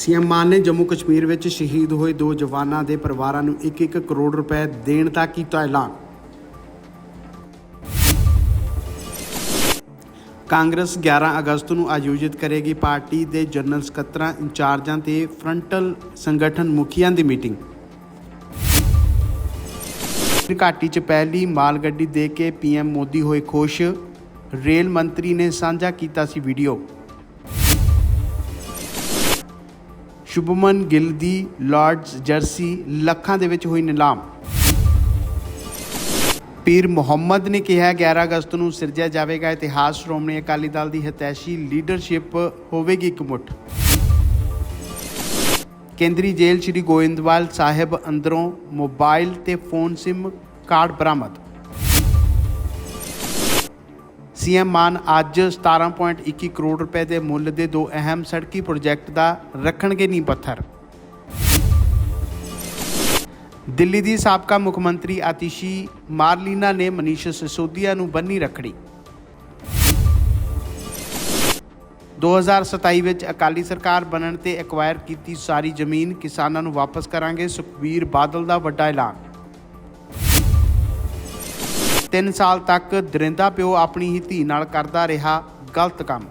CM ਮਾਨ ਨੇ ਜੰਮੂ ਕਸ਼ਮੀਰ ਵਿੱਚ ਸ਼ਹੀਦ ਹੋਏ ਦੋ ਜਵਾਨਾਂ ਦੇ ਪਰਿਵਾਰਾਂ ਨੂੰ 1-1 ਕਰੋੜ ਰੁਪਏ ਦੇਣ ਦਾ ਕੀਤਾ ਐਲਾਨ। ਕਾਂਗਰਸ 11 ਅਗਸਤ ਨੂੰ ਆਯੋਜਿਤ ਕਰੇਗੀ ਪਾਰਟੀ ਦੇ ਜਨਰਲ ਸਕੱਤਰਾਂ, ਇੰਚਾਰਜਾਂ ਤੇ ਫਰੰਟਲ ਸੰਗਠਨ ਮੁਖੀਆਂ ਦੀ ਮੀਟਿੰਗ। ਘਾਟੀ 'ਚ ਪਹਿਲੀ ਮਾਲ ਗੱਡੀ ਦੇ ਕੇ ਪੀਐਮ ਮੋਦੀ ਹੋਏ ਖੁਸ਼। ਰੇਲ ਮੰਤਰੀ ਨੇ ਸਾਂਝਾ ਕੀਤਾ ਸੀ ਵੀਡੀਓ। ਸ਼ੁਭਮਨ ਗਿੱਲ ਦੀ ਲਾਰਡਸ ਜਰਸੀ ਲੱਖਾਂ ਦੇ ਵਿੱਚ ਹੋਈ ਨਿਲਾਮ। ਪੀਰ ਮੁਹੰਮਦ ਨੇ ਕਿਹਾ 11 ਅਗਸਤ ਨੂੰ ਸਿਰਜਿਆ ਜਾਵੇਗਾ। ਇਤਿਹਾਸ ਸ਼੍ਰੋਮਣੀ ਅਕਾਲੀ ਦਲ ਦੀ ਹਤੈਸ਼ੀ ਲੀਡਰਸ਼ਿਪ ਹੋਵੇਗੀ ਇਕਮੁੱਠ ਕੇਂਦਰੀ ਜੇਲ੍ਹ ਸ੍ਰੀ ਗੋਇੰਦਵਾਲ ਸਾਹਿਬ ਅੰਦਰੋਂ ਮੋਬਾਈਲ ਤੇ ਫੋਨ ਸਿਮ ਕਾਰਡ ਬਰਾਮਦ। ਸੀਐਮ ਮਾਨ ਅੱਜ 17.21 ਕਰੋੜ ਰੁਪਏ ਦੇ ਮੁੱਲ ਦੇ ਦੋ ਅਹਿਮ ਸੜਕੀ ਪ੍ਰੋਜੈਕਟ ਦਾ ਰੱਖਣਗੇ ਨੀਂਹ ਪੱਥਰ। ਦਿੱਲੀ ਦੀ ਸਾਬਕਾ ਮੁੱਖ ਮੰਤਰੀ ਆਤਿਸ਼ੀ ਮਾਰਲੀਨਾ ਨੇ ਮਨੀਸ਼ ਸਿਸੋਦੀਆ ਨੂੰ ਬੰਨੀ ਰੱਖੜੀ। 2027 ਵਿੱਚ ਅਕਾਲੀ ਸਰਕਾਰ ਬਣਨ ਤੇ ਐਕਵਾਇਰ ਕੀਤੀ ਸਾਰੀ ਜ਼ਮੀਨ ਕਿਸਾਨਾਂ ਨੂੰ ਵਾਪਸ ਕਰਾਂਗੇ, ਸੁਖਬੀਰ ਬਾਦਲ ਦਾ ਵੱਡਾ ਐਲਾਨ। 3 ਸਾਲ ਤੱਕ ਦਰਿੰਦਾ ਪਿਓ ਆਪਣੀ ਹੀ ਧੀ ਨਾਲ ਕਰਦਾ ਰਿਹਾ ਗਲਤ ਕੰਮ।